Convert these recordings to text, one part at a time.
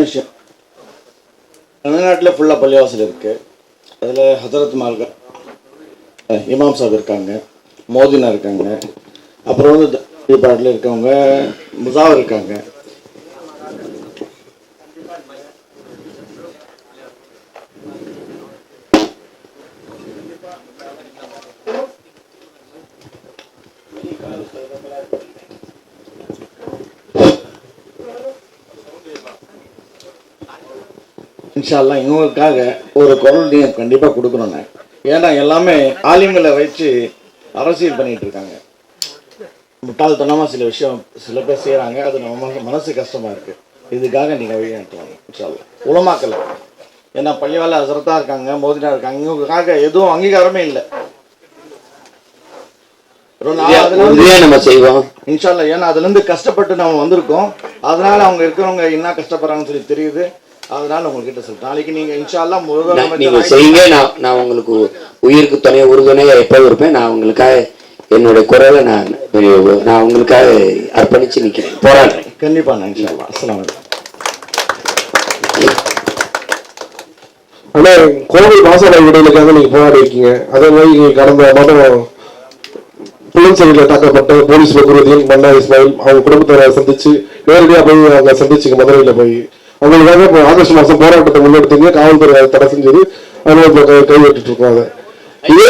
விஷயம். தமிழ்நாட்டில் ஃபுல்லாக பள்ளிவாசல் இருக்குது அதில் ஹசரத் மார்க அஹ், இமாம் சாப் இருக்காங்க மோதினா இருக்காங்க. அப்புறம் வந்து பாட்டில் இருக்கவங்க முசாவர் இருக்காங்க. இன்ஷால்லா இவங்களுக்காக ஒரு குரல் நீங்கள் கண்டிப்பாக கொடுக்கணுங்க. ஏன்னா எல்லாமே ஆலிம்களை வச்சு அரசியல் பண்ணிட்டு இருக்காங்க. முட்டாள்தனமாக சில விஷயம் சில பேர் செய்கிறாங்க அது நம்ம மனசு- கஷ்டமாக இருக்குது இதுக்காக நீங்கள் வழிநடத்துவாங்க இன்ஷால்லா உலமாக்கல ஏன்னா பள்ளிவால ஹசரத்தாக இருக்காங்க மோதினா இருக்காங்க. இவங்களுக்காக எதுவும் அங்கீகாரமே இல்லை. நம்ம செய்வோம். இன்ஷால்லா ஏன்னா அதுலேருந்து கஷ்டப்பட்டு நம்ம வந்திருக்கோம். அதனால அவங்க இருக்கிறவங்க என்ன கஷ்டப்படுறாங்கன்னு சொல்லி தெரியுது. அதனால உங்ககிட்ட சொல்றேன். நாளைக்கு நீங்க இன்ஷால்லா நான் நீங்க செய்யுங்க. நான் நான் உங்களுக்கு உயிருக்கு துணை உறுதுணையா எப்போ இருப்பேன். நான் உங்களுக்காக என்னுடைய குரலை நான் நான் உங்களுக்காக அர்ப்பணிச்சு நிக்கிறேன். போராடுறேன். கண்டிப்பா நான் இன்ஷால்லா அஸ்ஸலாமு அலைக்கும். ஆனா கோவில் வாசனை விடுதலுக்காக நீங்க போராடி இருக்கீங்க. அதே மாதிரி நீங்க கடந்த மாதம் புலன்செடியில் தாக்கப்பட்ட போலீஸ் பக்ருதீன் மன்னா இஸ்மாயில் அவங்க குடும்பத்தினரை சந்திச்சு நேரடியா போய் அங்க சந்திச்சுங்க மதுரையில போய் அவங்களுக்காக இப்போ ஆகஸ்ட் மாசம் போராட்டத்தை முன்னெடுத்தீங்க காவல்துறை அதை தடை செஞ்சது அதனால கைவிட்டு இருக்கோம் அதை இதே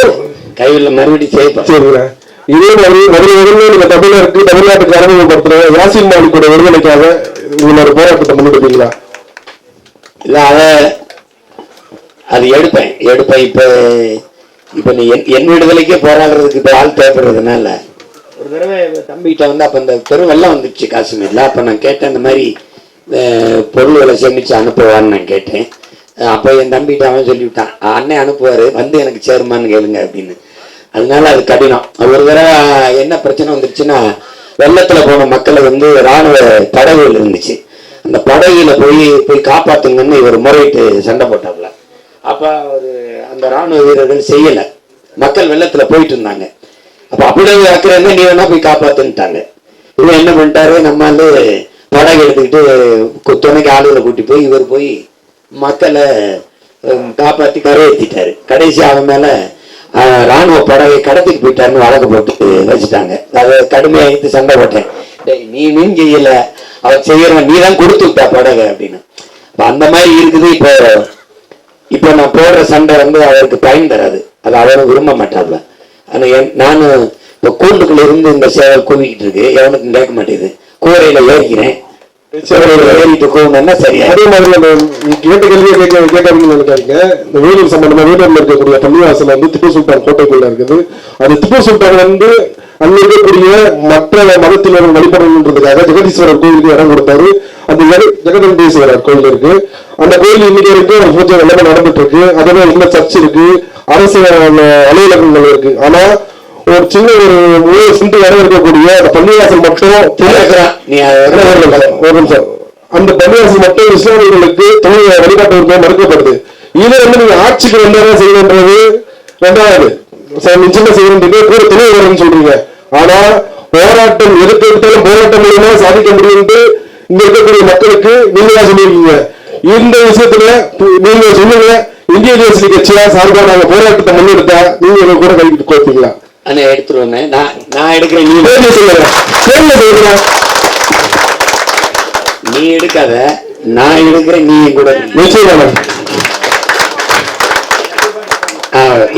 கைவில் மறுபடியும் சரிங்களா இதே மாதிரி மதுரை வரையிலும் நீங்க தமிழருக்கு தமிழ்நாட்டுக்கு அறிமுகப்படுத்துற யாசின் மாலிக்கோட விடுதலைக்காக உங்களோட போராட்டத்தை முன்னெடுப்பீங்களா? இல்ல அத அது எடுப்பேன். எடுப்பேன். இப்ப இப்ப நீ என் என் விடுதலைக்கே போராடுறதுக்கு இப்ப ஆள் தேவைப்படுறதுனால. ஒரு தடவை தம்பிகிட்ட வந்து அப்ப இந்த பெருவெல்லாம் வந்துடுச்சு காஷ்மீர்ல. அப்ப நான் கேட்டேன் இந்த மாதிரி பொருள்களை சேமித்து அனுப்புவான்னு நான் கேட்டேன். அப்போ என் தம்பிகிட்ட அவன் சொல்லிவிட்டான் அண்ணன் அனுப்புவார் வந்து எனக்கு சேருமான்னு கேளுங்க அப்படின்னு. அதனால அது கடினம். ஒரு தடவை என்ன பிரச்சனை வந்துருச்சுன்னா வெள்ளத்தில் போன மக்களை வந்து ராணுவ படகுகள் இருந்துச்சு. அந்த படகுல போய் போய் காப்பாற்றுங்கன்னு இவர் முறையிட்டு சண்டை போட்டாப்ல அப்போ அவர் அந்த ராணுவ வீரர்கள் செய்யலை. மக்கள் வெள்ளத்தில் போயிட்டு இருந்தாங்க. அப்போ அப்படியே அக்கறை நீ வேணா போய் காப்பாற்றுன்ட்டாங்க இவன் என்ன பண்ணிட்டாரு? நம்மால படகு எடுத்துக்கிட்டு கு- துணைக்கு ஆளுகளை கூட்டி போய் இவர் போய் மக்களை காப்பாற்றி கரையேற்றிட்டாரு கடைசி அவன் மேலே ராணுவ படகை கடத்திட்டு போயிட்டாருன்னு வழக்கு போட்டு வச்சுட்டாங்க. அதை கடுமையாக எடுத்து சண்டை போட்டேன். டேய், நீ மீன் செய்யல. அவன் செய்யறவன் நீ தான் கொடுத்து விட்டா படகை அப்படின்னு. அந்த மாதிரி இருக்குது. இப்போ இப்போ நான் போடுற சண்டை வந்து அவருக்கு பயன் தராது. அது அவரும் விரும்ப மாட்டாப்ல ஆனால் என்- நானும் இப்போ கூண்டுக்குள்ள இருந்து இந்த சேவல் கூவிக்கிட்டு இருக்கு. எவனுக்கும் கேட்க மாட்டேங்குது. கூரையில ஏறிக்கிறேன். ஏறிட்டு அதே மாதிரி அந்த நீ கேட்ட கேள்வியை கேட்க கேட்கறீங்கன்னு நினைக்காதீங்க. இந்த வேலூர் சம்பந்தமா வேலூர்ல இருக்கக்கூடிய பள்ளிவாசல் வந்து திப்பு சுல்தான் கோட்டைக்குள்ள இருக்குது. அது திப்பு சுல்தான் வந்து அங்க இருக்கக்கூடிய மற்ற மதத்தினர் வழிபடணுன்றதுக்காக ஜெகதீஸ்வரர் கோயிலுக்கு இடம் கொடுத்தாரு. அந்த ஜெக- ஜெகதம்பேஸ்வரர் கோயில் இருக்கு. அந்த கோயில் இன்னைக்கு ஒரு பூஜை எல்லாமே நடந்துட்டு இருக்கு. அதே இன்னும் சர்ச் இருக்கு. அரசு அலுவலகங்கள் இருக்கு. ஆனா ஒரு சின்ன ஒரு மூணு சென்ட் இடம் இருக்கக்கூடிய அந்த பள்ளிவாசல் மட்டும். நீ ஒரு நிமிஷம். அந்த பள்ளிவாசல் மட்டும் இஸ்லாமியர்களுக்கு தொழில் வழிபாட்டு உரிமை மறுக்கப்படுது. இதை வந்து நீங்க ஆட்சிக்கு வந்தாதான் செய்யணுன்றது ரெண்டாவது. நிச்சயமா செய்யணுன்றது கூட தொழில் வரும்னு சொல்றீங்க. ஆனா போராட்டம் எதுக்கு எடுத்தாலும் போராட்டம் மூலமா சாதிக்க முடியும்னு இங்க இருக்கக்கூடிய மக்களுக்கு நீங்க தான் சொல்லியிருக்கீங்க. இந்த விஷயத்துல நீங்க சொல்லுங்க. இந்திய தேசிய கட்சியா சார்பா நாங்க போராட்டத்தை முன்னெடுத்தா நீங்க கூட கை கோப்பீங்களா அண்ணா எடுத்துருவேன் நான் நான் எடுக்கிறேன் நீ நீ எடுக்காத. நான் எடுக்கிறேன் நீ கூட. நிச்சயமா.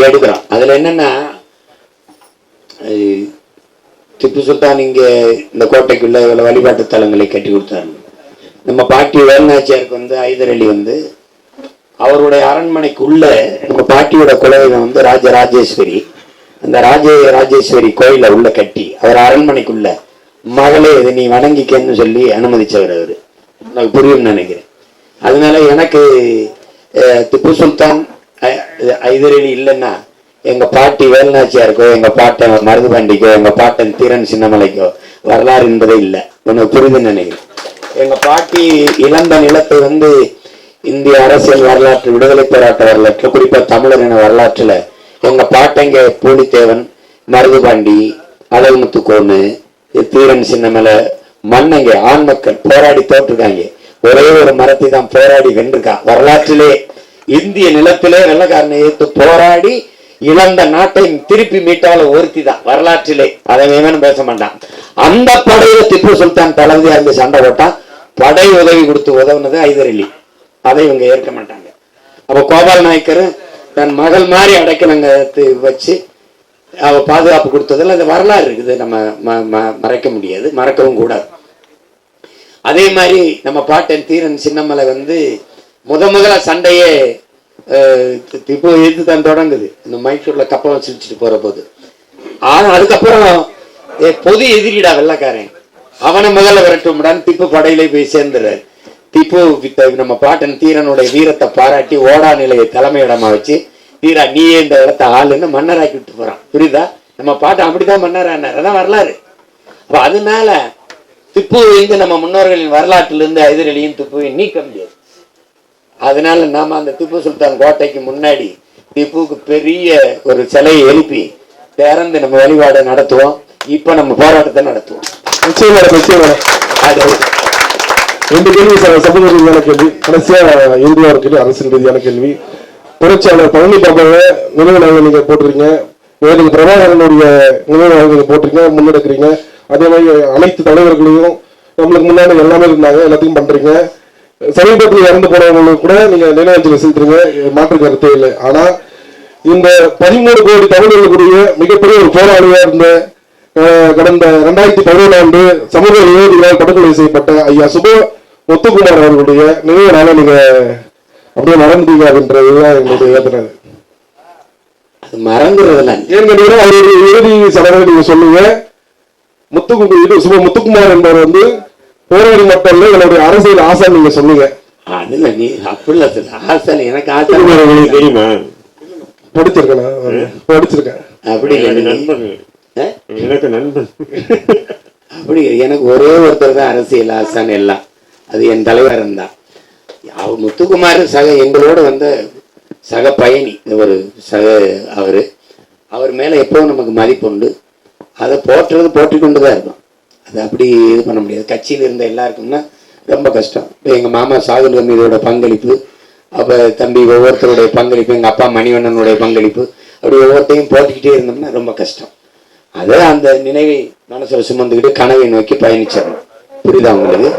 எடுக்கிறோம். அதுல என்னன்னா திப்பு சுல்தான் இங்க இந்த கோட்டைக்குள்ள இவ்வளவு வழிபாட்டு தலங்களை கட்டி கொடுத்தாரு. நம்ம பாட்டி வேலுநாச்சியாருக்கு வந்து ஐதர் அலி வந்து அவருடைய அரண்மனைக்குள்ள நம்ம பாட்டியோட குலதெய்வம் வந்து ராஜ ராஜேஸ்வரி. அந்த ராஜ ராஜேஸ்வரி கோயிலை உள்ள கட்டி அவர் அரண்மனைக்குள்ள மகளே இதை நீ வணங்கிக்கன்னு சொல்லி அனுமதிச்சவர் அவர். எனக்கு புரியும் நினைக்கிறேன். அதனால எனக்கு திப்பு சுல்தான் அஹ், இல்லைன்னா எங்க பாட்டி வேலுநாச்சியாருக்கோ எங்க பாட்டன் மருதுபாண்டிக்கோ எங்க பாட்டன் தீரன் சின்னமலைக்கோ வரலாறு என்பதே இல்லை. உனக்கு புரியுதுன்னு நினைக்கிறேன். எங்க பாட்டி இழந்த நிலத்தை வந்து இந்திய அரசியல் வரலாற்று விடுதலை போராட்ட வரலாற்று குறிப்பா தமிழர் என வரலாற்றுல எங்க பாட்டங்க பூலித்தேவன் மருதுபாண்டி அழகுமுத்து கோனு தீரன் சின்னமலை மன்னங்க ஆண் மக்கள் போராடி தோற்றுருக்காங்க ஒரே ஒரு மரத்தை தான் போராடி வென்றிருக்கான் வரலாற்றிலே இந்திய நிலத்திலே வெள்ளக்காரனை எதிர்த்து போராடி இழந்த நாட்டை திருப்பி மீட்டால ஒருத்தி தான் வரலாற்றிலே அதை வேணும்னு பேச மாட்டான். அந்த படையில திப்பு சுல்தான் தளபதியா இருந்து சண்டை போட்டான் படை உதவி கொடுத்து உதவுனது ஐதர் அதை இவங்க ஏற்க மாட்டாங்க. அப்ப கோபால் நாயக்கரும் தன் மகள் மாதிரி அடைக்கலங்க வச்சு அவ பாதுகாப்பு கொடுத்ததில் அந்த வரலாறு இருக்குது. நம்ம ம- ம- மறைக்க முடியாது மறக்கவும் கூடாது. அதே மாதிரி நம்ம பாட்டன் தீரன் சின்னமலை வந்து முத முதல்ல சண்டையே இப்போ திப்பு எதிர்த்து தான் தொடங்குது? இந்த மைசூரில் கப்பம் சிரிச்சுட்டு போகிற போது. ஆனால் அதுக்கப்புறம் ஏ, பொது எதிரிடா வெள்ளக்காரன். அவனை முதல்ல விரட்டும்டான்னு திப்பு படையிலே போய் சேர்ந்துடுறாரு. திப்பு நம்ம பாட்டன் தீரனுடைய வீரத்தை பாராட்டி ஓடா நிலையை தலைமையிடமா வச்சு தீரா நீயே இந்த இடத்த ஆளுன்னு மன்னராக்கி விட்டு போறான். புரியுதா? நம்ம பாட்டன் அப்படிதான் மன்னரானார். அதான் வரலாறு. அப்ப அதனால திப்பு வந்து நம்ம முன்னோர்களின் வரலாற்றிலிருந்து எதிரிலையும் திப்புவை நீக்க முடியாது அதனால நாம அந்த திப்பு சுல்தான் கோட்டைக்கு முன்னாடி திப்புவுக்கு பெரிய ஒரு சிலையை எழுப்பி திறந்து நம்ம வழிபாடை நடத்துவோம். இப்ப நம்ம போராட்டத்தை நடத்துவோம். நிச்சயம் நிச்சயம். அது ரெண்டு கேள்வி சமூக ரீதியான கேள்வி. கடைசியா இந்தியா இருக்கு அரசியல் ரீதியான கேள்வி. புரட்சியாளர் பழனி பாபாவை நினைவு நீங்க போட்டிருக்கீங்க. வேறு பிரபாகரனுடைய நினைவு நாள் நீங்க போட்டிருக்கீங்க முன்னெடுக்கிறீங்க. அதே மாதிரி அனைத்து தலைவர்களையும் நம்மளுக்கு முன்னாடி எல்லாமே இருந்தாங்க எல்லாத்தையும் பண்றீங்க. சமீபத்தில் இறந்து போனவங்களுக்கு கூட நீங்க நினைவஞ்சலி செலுத்துறீங்க. மாற்று கருத்தே இல்லை. ஆனா இந்த பதிமூணு கோடி தமிழர்களுடைய மிகப்பெரிய ஒரு போராளியா இருந்த கடந்த ரெண்டாயிரத்தி பதினேழு ஆண்டு சமூக விரோதிகளால் படுகொலை செய்யப்பட்ட ஐயா சுப முத்துக்குமார் அவர்களுடைய நினைவு நாளை நீங்க அப்படியே மறந்துட்டீங்க அப்படின்றதுதான் எங்களுடைய அது மறந்துடுறதுல ஏன்னு கேட்டீங்கன்னா அவருடைய இறுதி சடங்கை நீங்க சொன்னீங்க முத்துக்கு இது சுப முத்துக்குமார் என்பவர் வந்து போராடி இல்ல என்னுடைய அரசியல் ஆசை நீங்க சொன்னீங்க அதுல நீ அப்படில ஆசல் எனக்கு ஆசை உங்களுக்கு தெரியுமா? படிச்சிருக்கேன். படிச்சிருக்கேன். அப்படி இல்லை. நண்பன்? எனக்கு நண்பன் அப்படி எனக்கு ஒரே ஒருத்தர் தான் அரசியல் ஆசான் எல்லாம். அது என் தலைவர் தான். அவர் முத்துக்குமார் சக எங்களோட வந்த சக பயணி ஒரு சக அவர். அவர் மேலே எப்போவும் நமக்கு மதிப்பு உண்டு. அதை போற்றுறது போற்றிக்கொண்டு தான் இருக்கும் அது அப்படி இது பண்ண முடியாது. கட்சியில் இருந்த எல்லாருக்கும்னா ரொம்ப கஷ்டம். இப்போ எங்கள் மாமா சாகுல் ஹமீதோட பங்களிப்பு அப்போ தம்பி ஒவ்வொருத்தருடைய பங்களிப்பு எங்கள் அப்பா மணிவண்ணனுடைய பங்களிப்பு அப்படி ஒவ்வொருத்தையும் போட்டுக்கிட்டே இருந்தோம்னா ரொம்ப கஷ்டம். அதை அந்த நினைவை மனசில் சுமந்துக்கிட்டு கனவை நோக்கி பயணிச்சிடணும். புரியுதா உங்களுக்கு?